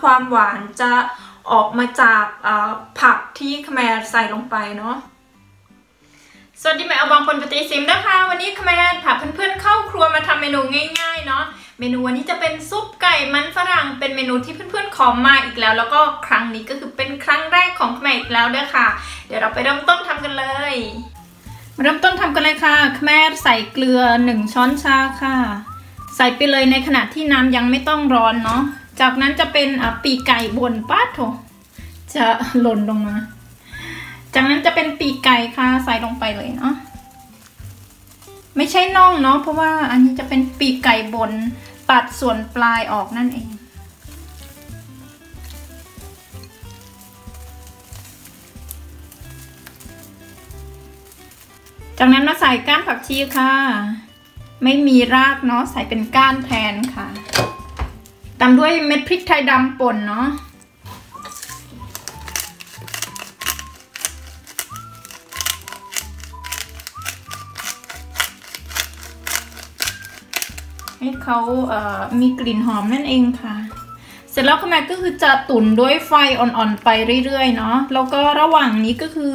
ความหวานจะออกมาจากผักที่ขแมรใส่ลงไปเนาะสวัสดีแม่เอาบางคนปฏิสิมนะคะ วันนี้ขแมรพาเพื่อนๆเข้าครัวมาทำเมนูง่ายๆเนาะเมนูวันนี้จะเป็นซุปไก่มันฝรั่งเป็นเมนูที่เพื่อนๆขอมาอีกแล้ว แล้วก็ครั้งนี้ก็คือเป็นครั้งแรกของขแมรอีกแล้วด้วยค่ะ เดี๋ยวเราไปเริ่มต้นทำกันเลย มาเริ่มต้นทำกันเลยค่ะขแมรใส่เกลือ 1 ช้อนชาค่ะ ใส่ไปเลยในขณะที่น้ำยังไม่ต้องร้อนเนาะ จากนั้นจะเป็นปีกไก่บนป้าโถจะหล่นลงมา จากนั้นจะเป็นปีกไก่ค่ะใส่ลงไปเลยเนาะไม่ใช่น่องเนาะเพราะว่าอันนี้จะเป็นปีกไก่บนตัดส่วนปลายออกนั่นเอง จากนั้นมาใส่ก้านผักชีค่ะ ไม่มีรากเนาะใส่เป็นก้านแทนค่ะ ตามด้วยเม็ดพริกไทยดำป่นเนาะให้เขาเอ่อมีกลิ่นหอมนั่นเองค่ะ เสร็จแล้วข้าวแม่ก็คือจะตุ๋นด้วยไฟอ่อนๆไปเรื่อยๆเนาะแล้วก็ระหว่างนี้ก็คือ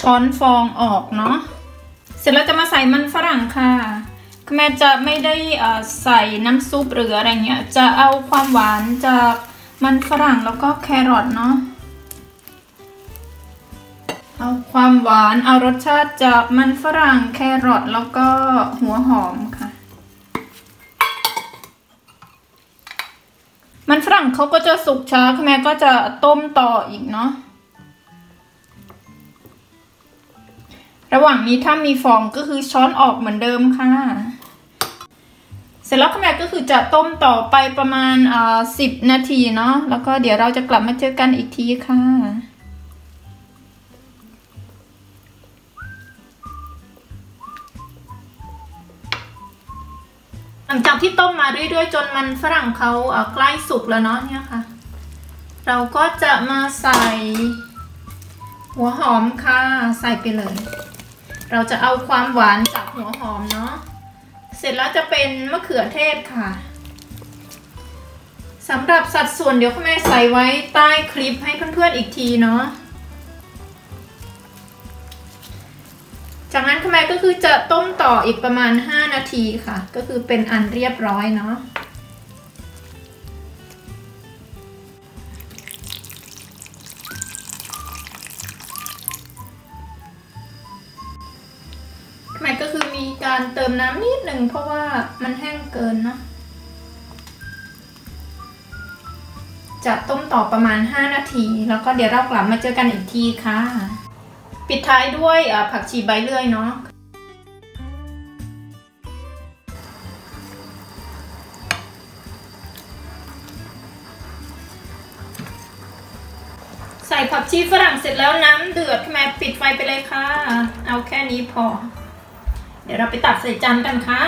ช้อนฟองออกเนาะเสร็จแล้วจะมาใส่มันฝรั่งค่ะ แม่จะไม่ได้ใส่น้ำซุปหรืออะไรเงี้ย จะเอาความหวานจากมันฝรั่งแล้วก็แครอทเนาะ เอาความหวานเอารสชาติจากมันฝรั่งแครอทแล้วก็หัวหอมค่ะ มันฝรั่งเขาก็จะสุกช้าแม่ก็จะต้มต่ออีกเนาะระหว่างนี้ถ้ามีฟองก็คือช้อนออกเหมือนเดิมค่ะ เสร็จแล้วขแม่ก็คือจะต้มต่อไปประมาณอ่าสิบนาทีเนาะแล้วก็เดี๋ยวเราจะกลับมาเจอกันอีกทีค่ะหลังจากที่ต้มมาเรื่อยๆ จนมันฝรั่งเขาใกล้สุกแล้วเนาะเนี่ยค่ะ เราก็จะมาใส่ หัวหอมค่ะ ใส่ไปเลย เราจะเอาความหวานจากหัวหอมเนาะ เสร็จแล้วจะเป็นมะเขือเทศค่ะสำหรับสัดส่วนเดี๋ยวคุณแม่ใส่ไว้ใต้คลิปให้เพื่อนๆอีกทีเนาะจากนั้นคุณแม่ก็คือจะต้มต่ออีกประมาณ 5 นาทีค่ะ ก็คือเป็นอันเรียบร้อยเนาะ แม่ก็คือมีการเติมน้ำนิดหนึ่งเพราะว่ามันแห้งเกินเนาะจะต้มต่อประมาณ 5 นาที แล้วก็เดี๋ยวเรากลับมาเจอกันอีกทีค่ะ ปิดท้ายด้วยผักชีใบเลื่อยเนาะใส่ผักชีฝรั่งเสร็จแล้วน้ำเดือดแม่ปิดไฟไปเลยค่ะ เอาแค่นี้พอ เดี๋ยวเราไปตักใส่จานกันค่ะ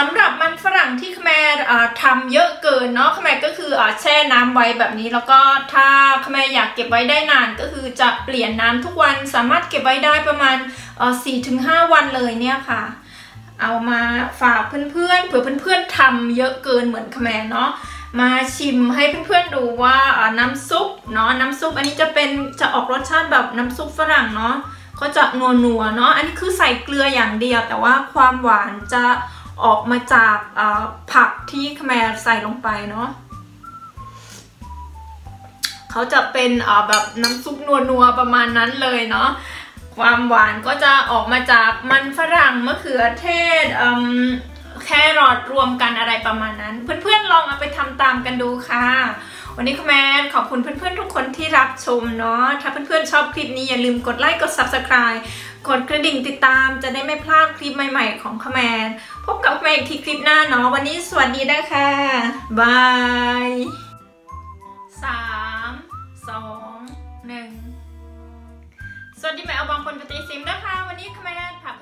สำหรับมันฝรั่งที่ขแมรทำเยอะเกินเนาะขแมรก็คืออแช่น้ำไว้แบบนี้แล้วก็ถ้าขแมรอยากเก็บไว้ได้นานก็คือจะเปลี่ยนน้ำทุกวันสามารถเก็บไว้ได้ประมาณ4-5วันเลยเนี่ยค่ะ เอามาฝากเพื่อนๆเผื่อเพื่อนๆทำเยอะเกินเหมือนคแมนเนาะมาชิมให้เพื่อนๆดูว่าน้ำซุปเนาะน้ำซุปอันนี้จะเป็นจะออกรสชาติแบบน้ำซุปฝรั่งเนาะก็จะนัวๆเนาะอันนี้คือใส่เกลืออย่างเดียว แต่ว่าความหวานจะออกมาจากผักที่คแมรใส่ลงไปเนาะเขาจะเป็นแบบน้ำซุปนัวๆประมาณนั้นเลยเนาะ ความหวานก็จะออกมาจากมันฝรั่งมะเขือเทศแครอทรวมกันอะไรประมาณนั้น เพื่อนๆลองเอาไปทำตามกันดูค่ะ วันนี้คุณแมนขอบคุณเพื่อนๆทุกคนที่รับชมเนาะถ้าเพื่อนๆชอบคลิปนี้อย่าลืมกดไลค์กด subscribe กดกระดิ่งติดตามจะได้ไม่พลาดคลิปใหม่ๆของคแมนพบกับคแมนอีกทีคลิปหน้าเนาะวันนี้สวัสดีนะคะบายสามสองหนึ่ง สวัสดีแม่เอาบางคนปฏิสิมนะคะ วันนี้ขมายานผัก